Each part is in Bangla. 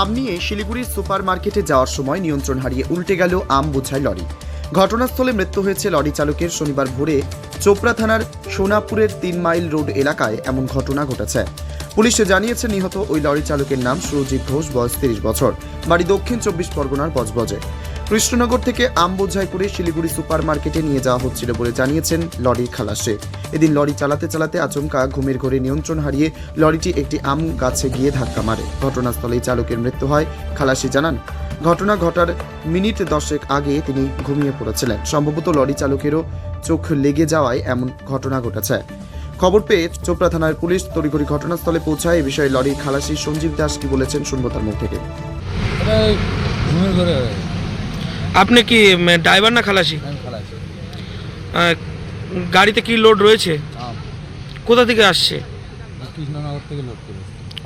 আম নিয়ে শিলিগুড়ির সুপার মার্কেটে যাওয়ার সময় নিয়ন্ত্রণ হারিয়ে উল্টে গেল আম বোঝাই লরি। ঘটনাস্থলে মৃত্যু হয়েছে লরি চালকের শনিবার ভোরে চোপড়া থানার সোনাপুরের তিন মাইল রোড এলাকায় এমন ঘটনা ঘটেছে। পুলিশে জানিয়েছে, নিহত ওই লরি চালকের নাম সুরজিৎ ঘোষ, বয়স তিরিশ বছর। বাড়ি দক্ষিণ চব্বিশ পরগনার বজবজে। কৃষ্ণনগর থেকে আম বোঝাই করে শিলিগুড়ি সুপার মার্কেটে নিয়ে যাওয়া হচ্ছিল বলে জানিয়েছেন লরির খালাসে। এদিন লরি চালাতে চালাতে আচমকা ঘুমের ঘরে নিয়ন্ত্রণ হারিয়ে লরিটি একটি আম গাছে গিয়ে ধাক্কা মারে। ঘটনাস্থলেই চালকের মৃত্যু হয়। খালাসি জানান, ঘটনা ঘটার মিনিট দশেক আগে তিনি ঘুমিয়ে পড়েছিলেন। সম্ভবত লরি চালকেরও চোখ লেগে যাওয়ায় এমন ঘটনা ঘটেছে। খবর পেয়ে চোপড়া থানার পুলিশ তড়িঘড়ি ঘটনাস্থলে পৌঁছায়। এ বিষয়ে লরির খালাসি সঞ্জীব দাস কি বলেছেন শুনব তার মুখ থেকে। ঘুমের ঘরে। আপনি কি ড্রাইভার না খালাসি? গাড়িতে কি লোড রয়েছে? কোথা থেকে আসছে? কৃষ্ণনগর থেকে লোড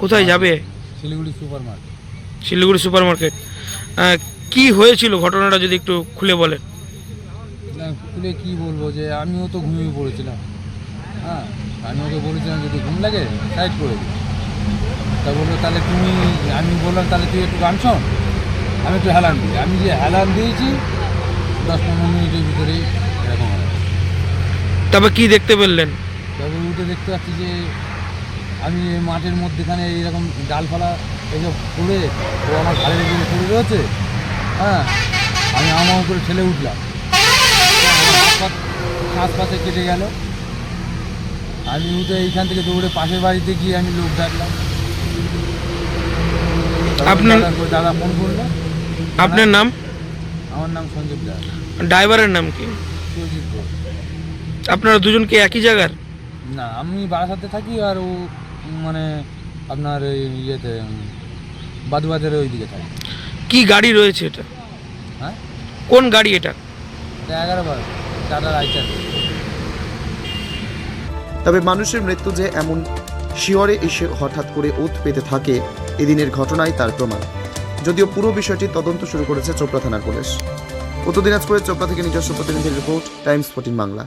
কোথায় যাবে? Siliguri super market Siliguri super market কি হয়েছিল ঘটনাটা যদি একটু খুলে বলেন? খুলে কী বলব যে আমিও তো ঘুমিয়ে পড়েছিলাম। হ্যাঁ আমি ওকে বলেছিলাম যদি ঘুম লাগে সাইড করে দিই। তা বলল তাহলে তুমি আমি বললাম তাহলে তুই একটু গান শোন। আমি একটু হেলান দিই। আমি যে হেলান দিয়েছি দশ পনেরো মিনিটের ভিতরেই এরকম হয় তারপর কি দেখতে পেলেন? তারপরে উঠে দেখতে পাচ্ছি যে আমি মাঠের মধ্যেখানে এইরকম ডালপালা এইসব পড়ে ও আমার ঘাড়ের উপরে পড়ে রয়েছে হ্যাঁ আমি আমার করে ঠেলে উঠলাম। পাতে কেটে গেল। আমি উঠে এইখান থেকে দৌড়ে পাশের বাড়িতে গিয়ে আমি লোক ডাকলাম। আপনার- দাদা ফোন করল। আপনার নাম? আমার নাম সঞ্জীব দাস। ড্রাইভারের নাম কি? ঘোষ। আপনারা দুজন কি একই জায়গার? না আমি বারাসাতে থাকি আর ও মানে আপনার ওই ইয়েতে বাদুবাজারে ওই দিকে থাকি। কি গাড়ি রয়েছে এটা? হ্যাঁ? কোন গাড়ি এটা? এটা এগারো বার টাটা রাইটার। তবে মানুষের মৃত্যু যে এমন শিওরে এসে হঠাৎ করে ওত পেতে থাকে এদিনের ঘটনায় তার প্রমাণ। যদিও পুরো বিষয়টি তদন্ত শুরু করেছে চোপড়া থানার পুলিশ। উত্তর দিনাজপুরের চোপড়া থেকে নিজস্ব প্রতিনিধির রিপোর্ট, টাইমস ফোর্টিন বাংলা।